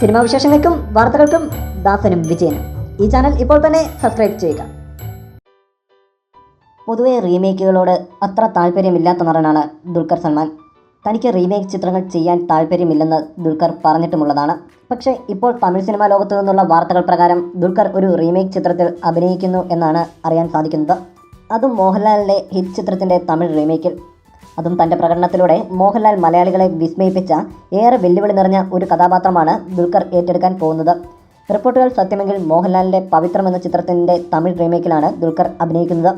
Cinema വിശേഷങ്ങൾക്കും വാർത്തകൾക്കും ദാസനും വിജയനും. ഈ ചാനൽ ഇപ്പോൾ തന്നെ സബ്സ്ക്രൈബ് ചെയ്യുക. പൊതുവെ റീമേക്കുകളോട് അത്ര താല്പര്യമില്ലാത്ത നടനാണ് ദുൽഖർ സൽമാൻ. തനിക്ക് റീമേക്ക് ചിത്രങ്ങൾ ചെയ്യാൻ താല്പര്യമില്ലെന്ന് ദുൽഖർ പറഞ്ഞിട്ടുമുള്ളതാണ്. പക്ഷേ ഇപ്പോൾ തമിഴ് സിനിമാ ലോകത്തു നിന്നുള്ള വാർത്തകൾ പ്രകാരം ദുൽഖർ ഒരു റീമേക്ക് ചിത്രത്തിൽ അഭിനയിക്കുന്നു എന്നാണ് അറിയാൻ സാധിക്കുന്നത്. അതും മോഹൻലാലിന്റെ ഹിറ്റ് ചിത്രത്തിന്റെ തമിഴ് റീമേക്കിൽ അതും തന്റെ പ്രകടനത്തിലൂടെ മോഹൻലാൽ മലയാളികളെ വിസ്മയിപ്പിച്ച ഏറെ വെല്ലുവിളി നിറഞ്ഞ ഒരു കഥാപാത്രമാണ് ദുൽഖർ ഏറ്റെടുക്കാൻ പോകുന്നത്. റിപ്പോർട്ടുകൾ സത്യമെങ്കിൽ മോഹൻലാലിന്റെ പവിത്രം എന്ന ചിത്രത്തിന്റെ തമിഴ് റീമേക്കിലാണ് ദുൽഖർ അഭിനയിക്കുന്നത്.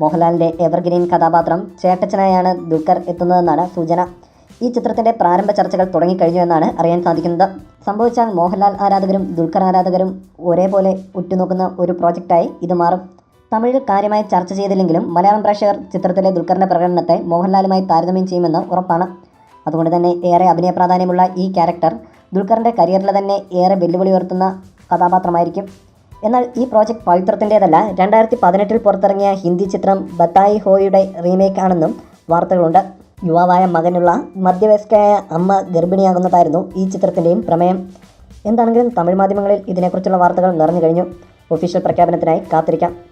മോഹൻലാലിന്റെ എവർഗ്രീൻ കഥാപാത്രം ചേട്ടച്ചനായാണ് ദുൽഖർ എത്തുന്നതെന്നാണ് സൂചന. ഈ ചിത്രത്തിന്റെ പ്രാരംഭ ചർച്ചകൾ തുടങ്ങിക്കഴിഞ്ഞു എന്നാണ് അറിയാൻ സാധിക്കുന്നത്. സംഭവിച്ചാൽ മോഹൻലാൽ ആരാധകരും ദുൽഖർ ആരാധകരും ഒരേപോലെ ഉറ്റുനോക്കുന്ന ഒരു പ്രോജക്റ്റായി ഇത് മാറും. തമിഴിൽ കാര്യമായി ചർച്ച ചെയ്തില്ലെങ്കിലും മലയാളം പ്രേക്ഷകർ ചിത്രത്തിലെ ദുൽഖറിന്റെ പ്രകടനത്തെ മോഹൻലാലുമായി താരതമ്യം ചെയ്യുമെന്ന് ഉറപ്പാണ്. അതുകൊണ്ട് തന്നെ ഏറെ അഭിനയ പ്രാധാന്യമുള്ള ഈ ക്യാരക്ടർ ദുൽഖറിന്റെ കരിയറിലെ തന്നെ ഏറെ വെല്ലുവിളി ഉയർത്തുന്ന കഥാപാത്രമായിരിക്കും. എന്നാൽ ഈ പ്രോജക്റ്റ് പവിത്രത്തിന്റേതല്ല രണ്ടായിരത്തി പതിനെട്ടിൽ പുറത്തിറങ്ങിയ ഹിന്ദി ചിത്രം ബത്തായി ഹോയുടെ റീമേക്ക് ആണെന്നും വാർത്തകളുണ്ട്. യുവാവായ മകനുള്ള മധ്യവയസ്കയായ അമ്മ ഗർഭിണിയാകുന്നതായിരുന്നു ഈ ചിത്രത്തിന്റെയും പ്രമേയം. എന്താണെങ്കിലും തമിഴ് മാധ്യമങ്ങളിൽ ഇതിനെക്കുറിച്ചുള്ള വാർത്തകൾ നിറഞ്ഞു കഴിഞ്ഞു. ഒഫീഷ്യൽ പ്രഖ്യാപനത്തിനായി കാത്തിരിക്കാം.